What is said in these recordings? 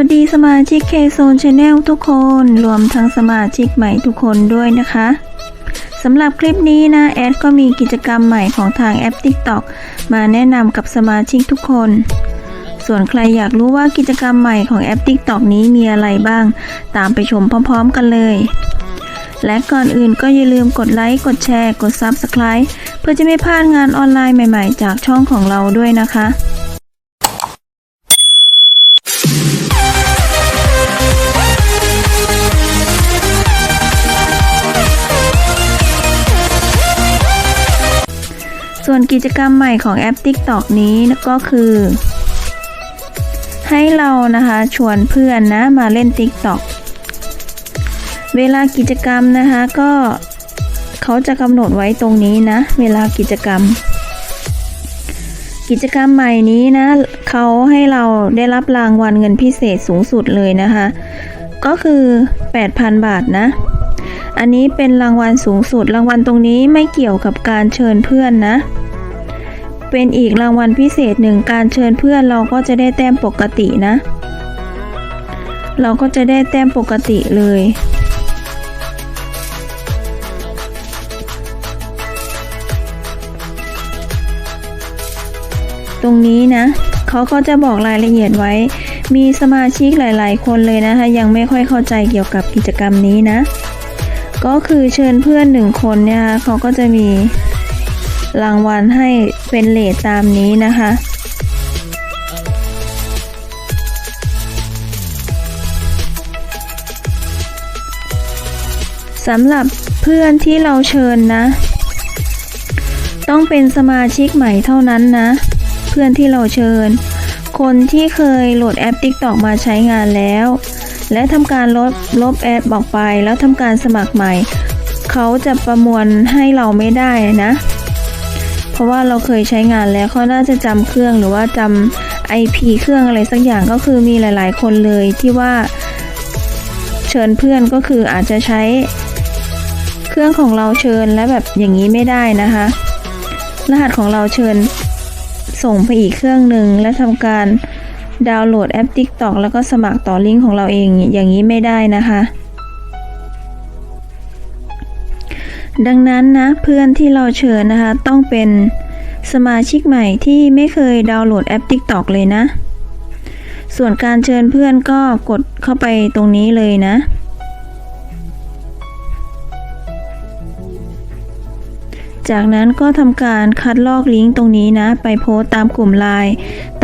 วัสดีสมาชิกเคโซนชาแนลทุกคน รวมทั้งสมาชิกใหม่ทุกคนด้วยนะคะสำหรับคลิปนี้นะแอดก็มีกิจกรรมใหม่ของทางแอป TikTok มาแนะนำกับสมาชิกทุกคน ส่วนใครอยากรู้ว่ากิจกรรมใหม่ของแอป TikTok นี้มีอะไรบ้าง ตามไปชมพร้อมๆกันเลย และก่อนอื่นก็อย่าลืมกดไลค์กดแชร์ กด Subscribe เพื่อจะไม่พลาดงานออนไลน์ใหม่ ๆ จากช่องของเราด้วยนะคะ กิจกรรมใหม่ของแอป TikTok นี้ก็คือ ให้เรานะคะชวนเพื่อนนะมาเล่น TikTok เวลากิจกรรมนะคะก็เขาจะกำหนดไว้ตรงนี้นะ เวลากิจกรรม กิจกรรมใหม่นี้นะเขาให้เราได้รับรางวัลเงินพิเศษสูงสุดเลยนะคะ ก็คือ 8,000 บาทนะ อันนี้เป็นรางวัลสูงสุดรางวัลตรงนี้ไม่เกี่ยวกับการเชิญเพื่อนนะ เป็นอีกรางวัลพิเศษหนึ่งการเชิญเพื่อนเราก็จะได้แต้มปกตินะ เราก็จะได้แต้มปกติเลยตรงนี้นะเขาก็จะบอกรายละเอียดไว้ มีสมาชิกหลาย ๆ คนเลยนะคะ ยังไม่ค่อยเข้าใจเกี่ยวกับกิจกรรมนี้นะ ก็คือเชิญเพื่อนหนึ่งคนเนี่ยนะคะเขาก็จะมี รางวัลให้เป็นเลทตามนี้นะคะสำหรับเพื่อนที่เราเชิญนะ ต้องเป็นสมาชิกใหม่เท่านั้นนะ เพื่อนที่เราเชิญ คนที่เคยโหลดแอป TikTok มาใช้งานแล้ว และทำการลบลบแอปออกไปแล้วทำการสมัครใหม่ เขาจะประมวลให้เราไม่ได้นะ ราะว่าเราเคยใช้งานแล้วเขาน่าจะจำเครื่องหรือว่าจำ IP เครื่องอะไรสักอย่างก็คือมีหลาย ๆ คนเลยที่ว่าเชิญเพื่อนก็คืออาจจะใช้เครื่องของเราเชิญและแบบอย่างนี้ไม่ได้นะคะ รหัสของเราเชิญส่งไปอีกเครื่องหนึ่งและทำการดาวน์โหลดแอป TikTok แล้วก็สมัครต่อลิงก์ของเราเองอย่างนี้ไม่ได้นะคะ ดังนั้นนะเพื่อนที่เราเชิญนะคะ ต้องเป็นสมาชิกใหม่ที่ไม่เคยดาวน์โหลดแอป TikTok เลยนะ ส่วนการเชิญเพื่อนก็กดเข้าไปตรงนี้เลยนะ จากนั้นก็ทำการคัดลอกลิงก์ตรงนี้นะ ไปโพสต์ตามกลุ่มไลน์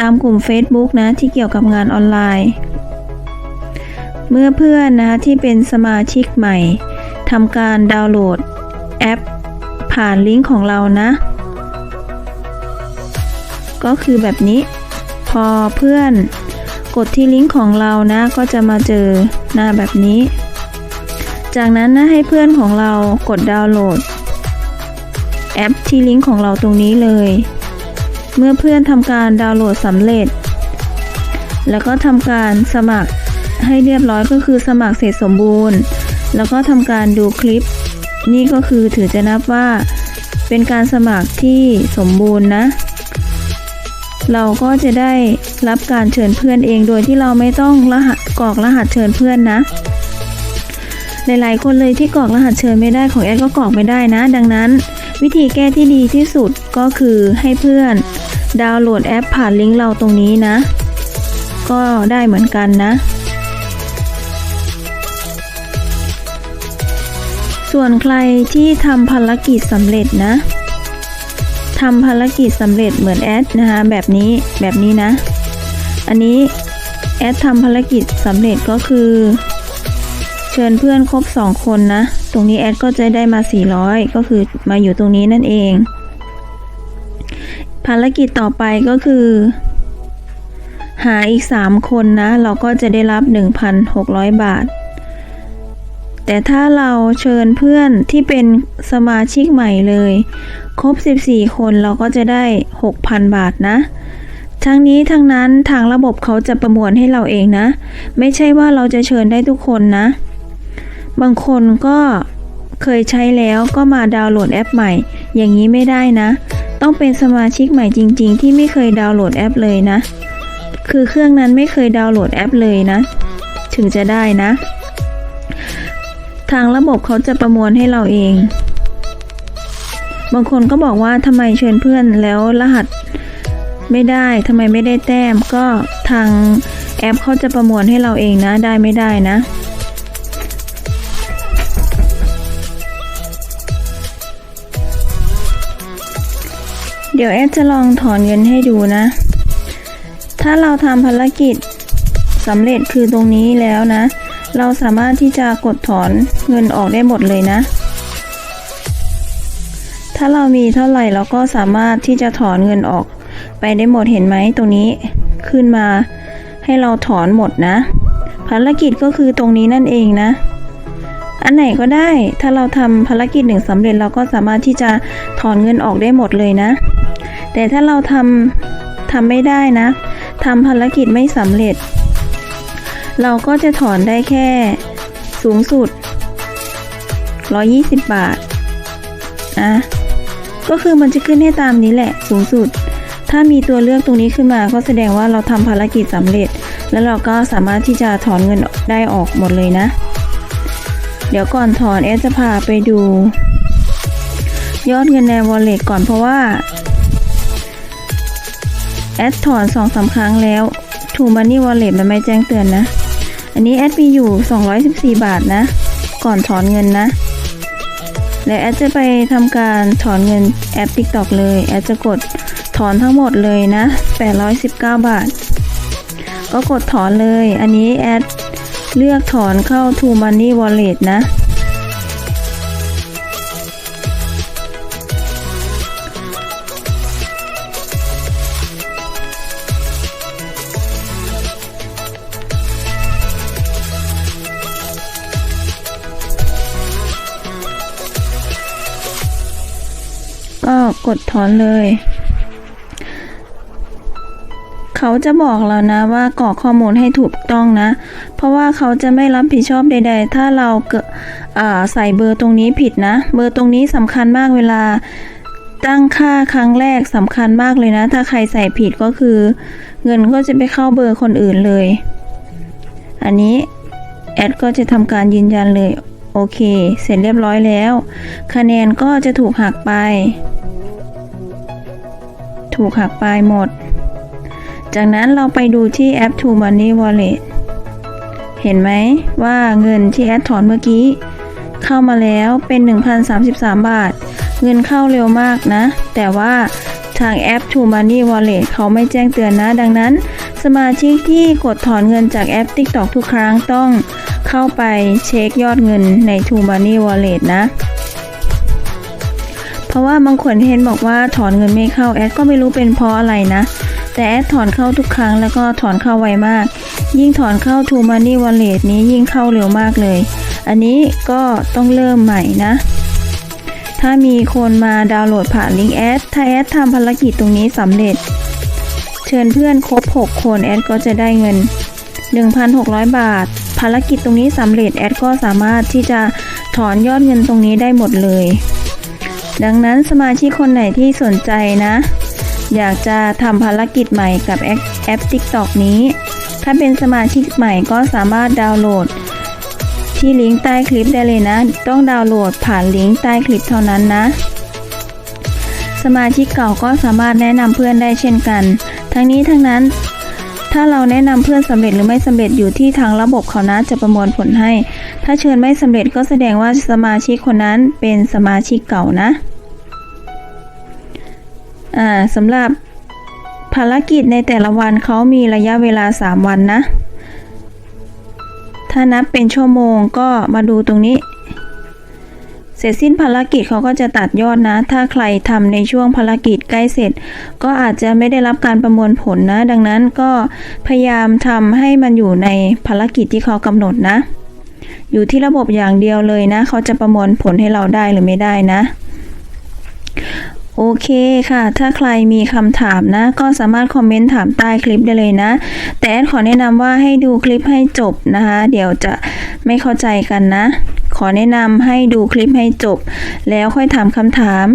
ตามกลุ่ม Facebook นะ ที่เกี่ยวกับงานออนไลน์ เมื่อเพื่อนนะที่เป็นสมาชิกใหม่ทำการดาวน์โหลด แอป ผ่านลิงก์ของเรานะ ก็คือแบบนี้ พอเพื่อนกดที่ลิงก์ของเรานะ ก็จะมาเจอหน้าแบบนี้ จากนั้นนะให้เพื่อนของเรากดดาวน์โหลด แอปที่ลิงก์ของเราตรงนี้เลย เมื่อเพื่อนทำการดาวน์โหลดสำเร็จ แล้วก็ทำการสมัครให้เรียบร้อยก็คือสมัครเสร็จสมบูรณ์ แล้วก็ทำการดูคลิป นี่ก็คือถือจะนับว่า เป็นการสมัครที่สมบูรณ์นะ เราก็จะได้รับการเชิญเพื่อนเองโดยที่เราไม่ต้องรหัสกรอกรหัสเชิญเพื่อนนะ หลายๆ คนเลยที่กรอกรหัสเชิญไม่ได้ของแอดก็กรอกไม่ได้นะ ดังนั้น วิธีแก้ที่ดีที่สุดก็คือให้เพื่อน ดาวน์โหลดแอปผ่านลิงก์เราตรงนี้นะ ก็ได้เหมือนกันนะ ส่วนใครที่ทำภารกิจสำเร็จนะทำภารกิจสำเร็จเหมือนแอดนะคะแบบนี้แบบนี้นะ อันนี้แอดทำภารกิจสำเร็จก็คือ เชิญเพื่อนครบ 2 คนนะ ตรงนี้แอดก็จะได้มา 400 ก็คือมาอยู่ตรงนี้นั่นเอง ภารกิจต่อไปก็คือ หาอีก 3 คนนะ เราก็จะได้รับ 1,600 บาท แต่ถ้าเราเชิญเพื่อนที่เป็นสมาชิกใหม่เลย ครบ 14 คนเราก็จะได้ 6,000 บาทนะ ทั้งนี้ทั้งนั้นทางระบบเขาจะประมวลให้เราเองนะ ไม่ใช่ว่าเราจะเชิญได้ทุกคนนะ บางคนก็เคยใช้แล้วก็มาดาวน์โหลดแอปใหม่ อย่างนี้ไม่ได้นะ ต้องเป็นสมาชิกใหม่จริง ๆ ที่ไม่เคยดาวน์โหลดแอปเลยนะ คือเครื่องนั้นไม่เคยดาวน์โหลดแอปเลยนะ ถึงจะได้นะ ทางระบบเขาจะประมวลให้เราเอง บางคนก็บอกว่าทำไมเชิญเพื่อนแล้วรหัสไม่ได้ทำไมไม่ได้แต้มก็ทางแอปเขาจะประมวลให้เราเองนะได้ไม่ได้นะ เดี๋ยวแอดจะลองถอนเงินให้ดูนะ ถ้าเราทำภารกิจสำเร็จคือตรงนี้แล้วนะ เราสามารถที่จะกดถอนเงินออกได้หมดเลยนะ ถ้าเรามีเท่าไหร่เราก็สามารถที่จะถอนเงินออก ไปได้หมดเห็นไหมตรงนี้ขึ้นมาให้เราถอนหมดนะ ภารกิจก็คือตรงนี้นั่นเองนะ อันไหนก็ได้ ถ้าเราทำภารกิจหนึ่งสำเร็จเราก็สามารถที่จะถอนเงินออกได้หมดเลยนะ แต่ถ้าเราทำทำไม่ได้นะทำภารกิจไม่สำเร็จ เราก็จะถอนได้แค่สูงสุด 120 บาทนะก็คือมันจะขึ้นให้ตามนี้แหละสูงสุด ถ้ามีตัวเลือกตรงนี้ขึ้นมาก็แสดงว่าเราทำภารกิจสำเร็จ แล้วเราก็สามารถที่จะถอนเงินได้ออกหมดเลยนะ เดี๋ยวก่อนถอนเอสจะพาไปดู ยอดเงินใน wallet ก่อนเพราะว่าแอดถอนสองสาครั้งแล้วทูมันนี่วอลเล็ตมันไม่แจ้งเตือนนะ อันนี้แอดมีอยู่ 214 บาทนะ ก่อนถอนเงินนะ และแอดจะไปทำการถอนเงินแอป TikTok เลย แอดจะกดถอนทั้งหมดเลยนะ 819 บาท ก็กดถอนเลย อันนี้แอดเลือกถอนเข้า To Money Wallet นะ ก็กดถอนเลย เขาจะบอกเรานะว่ากรอกข้อมูลให้ถูกต้องนะ เพราะว่าเขาจะไม่รับผิดชอบใด ๆ ถ้าเราเกิดอ่าใส่เบอร์ตรงนี้ผิดนะ เบอร์ตรงนี้สำคัญมากเวลาตั้งค่าครั้งแรกสำคัญมากเลยนะ ถ้าใครใส่ผิดก็คือ เงินก็จะไปเข้าเบอร์คนอื่นเลย อันนี้แอดก็จะทำการยืนยันเลย โอเค เสร็จเรียบร้อยแล้ว คะแนนก็จะถูกหักไป ถูกหักไปหมด จากนั้นเราไปดูที่แอป To Money Wallet เห็นไหมว่าเงินที่แอดถอนเมื่อกี้ เข้ามาแล้วเป็น 1,033 บาท เงินเข้าเร็วมากนะ แต่ว่าทางแอป To Money Wallet เขาไม่แจ้งเตือนนะ ดังนั้น สมาชิกที่กดถอนเงินจากแอป TikTok ทุกครั้งต้องเข้าไปเช็คยอดเงินใน To Money Wallet นะ เพราะว่าบางคนเห็นบอกว่าถอนเงินไม่เข้าแอดก็ไม่รู้เป็นเพราะอะไรนะ แต่แอดถอนเข้าทุกครั้งแล้วก็ถอนเข้าไวมาก ยิ่งถอนเข้า To Money Wallet นี้ยิ่งเข้าเร็วมากเลย อันนี้ก็ต้องเริ่มใหม่นะ ถ้ามีคนมาดาวน์โหลดผ่านลิงก์แอดถ้าแอดทำภารกิจตรงนี้สำเร็จ เชิญเพื่อนครบ 6 คนแอดก็จะได้เงิน 1,600 บาท ภารกิจตรงนี้สำเร็จแอดก็สามารถที่จะถอนยอดเงินตรงนี้ได้หมดเลย ดังนั้นสมาชิกคนไหนที่สนใจนะ อยากจะทำภารกิจใหม่กับแอปแอป TikTok นี้ ถ้าเป็นสมาชิกใหม่ก็สามารถดาวน์โหลด ที่ลิงก์ใต้คลิปได้เลยนะ ต้องดาวน์โหลดผ่านลิงก์ใต้คลิปเท่านั้นนะ สมาชิกเก่าก็สามารถแนะนำเพื่อนได้เช่นกัน ทั้งนี้ทั้งนั้น ถ้าเราแนะนำเพื่อนสำเร็จหรือไม่สำเร็จอยู่ที่ทางระบบเขานะจะประมวลผลให้ ถ้าเชิญไม่สำเร็จก็แสดงว่าสมาชิกคนนั้นเป็นสมาชิกเก่านะอ่าสำหรับภารกิจในแต่ละวันเขามีระยะเวลา 3 วันนะ ถ้านับเป็นชั่วโมงก็มาดูตรงนี้ ร็จสิ้นภารกิจเขาก็จะตัดยอดนะ ถ้าใครทำในช่วงภารกิจใกล้เสร็จ ก็อาจจะไม่ได้รับการประมวลผลนะ ดังนั้นก็พยายามทำให้มันอยู่ในภารกิจที่เขากำหนดนะ อยู่ที่ระบบอย่างเดียวเลยนะ เขาจะประมวลผลให้เราได้หรือไม่ได้นะ โอเคค่ะ ถ้าใครมีคำถามนะ ก็สามารถคอมเมนต์ถามใต้คลิปได้เลยนะ แต่แอดขอแนะนำว่าให้ดูคลิปให้จบนะคะ เดี๋ยวจะไม่เข้าใจกันนะ ขอแนะนำให้ดูคลิปให้จบ แล้วค่อยถามคำถาม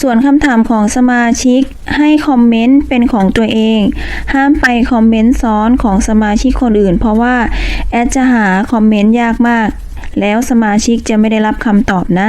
ส่วนคำถามของสมาชิกให้คอมเมนต์เป็นของตัวเอง ห้ามไปคอมเมนต์ซ้อนของสมาชิกคนอื่น เพราะว่าแอดจะหาคอมเมนต์ยากมาก แล้วสมาชิกจะไม่ได้รับคำตอบนะ